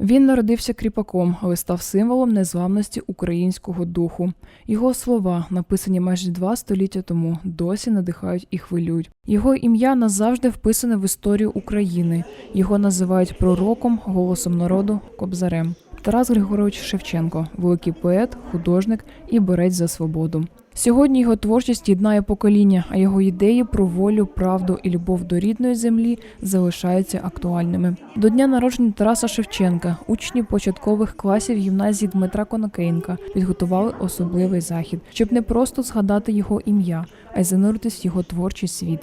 Він народився кріпаком, але став символом незламності українського духу. Його слова, написані майже два століття тому, досі надихають і хвилюють. Його ім'я назавжди вписане в історію України. Його називають пророком, голосом народу, кобзарем. Тарас Григорович Шевченко, великий поет, художник і борець за свободу. Сьогодні його творчість єднає покоління, а його ідеї про волю, правду і любов до рідної землі залишаються актуальними. До дня народження Тараса Шевченка учні початкових класів гімназії Дмитра Конокенка підготували особливий захід, щоб не просто згадати його ім'я, а й зануритись в його творчий світ.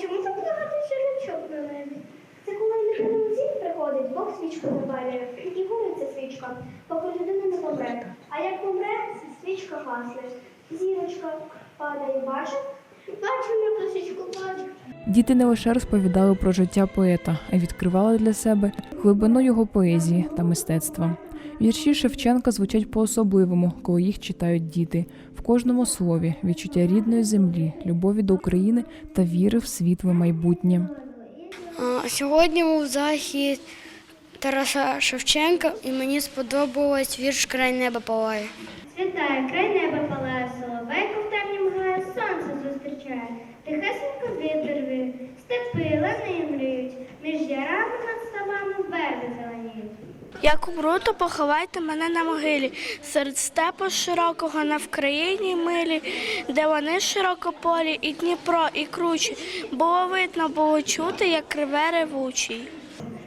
Чому так багато? Це коли день приходить, Бог свічку запалює, і гориться свічка, поки людина не помре. А як помре, свічка гасне. Зірочка падає, бачив? Бачу, на свічку бачу. Діти не лише розповідали про життя поета, а й відкривали для себе глибину його поезії та мистецтва. Вірші Шевченка звучать по-особливому, коли їх читають діти. В кожному слові відчуття рідної землі, любові до України та віри в світле майбутнє. Сьогодні був захід Тараса Шевченка, і мені сподобалось вірш Край неба палає. Світає, край неба палає, соловейко в темнім грає, сонце зустрічає. Тихесенько вітер віє, степи лани мріють, між ярами над ставами верби зеленіють. Як умру, то поховайте мене на могилі, серед степу широкого на Вкраїні милі, де вони широкополі, і Дніпро, і кручі. Було видно, було чути, як криве ревучий.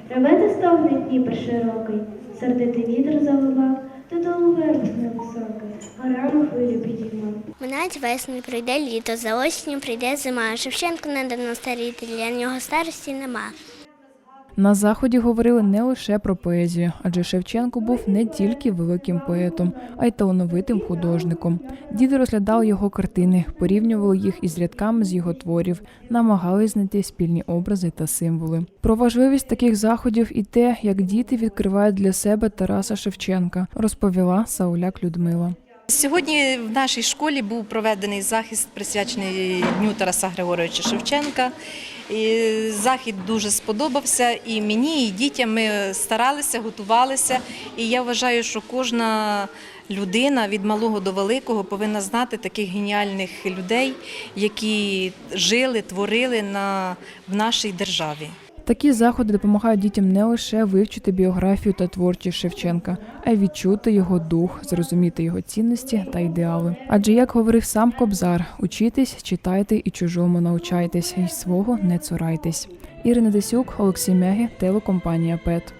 Ревете стогне Дніпр широкий, сердитий вітер заливав, додолу верх невисокий, горами хвилю підіймав. Минають весни, прийде літо, за осінню прийде зима. Шевченко не давно старіти, для нього старості нема. На заході говорили не лише про поезію, адже Шевченко був не тільки великим поетом, а й талановитим художником. Діти розглядали його картини, порівнювали їх із рядками з його творів, намагались знайти спільні образи та символи. Про важливість таких заходів і те, як діти відкривають для себе Тараса Шевченка, розповіла Сауляк Людмила. Сьогодні в нашій школі був проведений захист, присвячений Дню Тараса Григоровича Шевченка. І захід дуже сподобався і мені, і дітям. Ми старалися, готувалися. І я вважаю, що кожна людина від малого до великого повинна знати таких геніальних людей, які жили, творили на, в нашій державі. Такі заходи допомагають дітям не лише вивчити біографію та творчість Шевченка, а й відчути його дух, зрозуміти його цінності та ідеали. Адже, як говорив сам Кобзар, учітесь, читайте і чужому навчайтесь, і свого не цурайтесь. Ірина Десюк, Олексій Мягі, телекомпанія ПЕТ.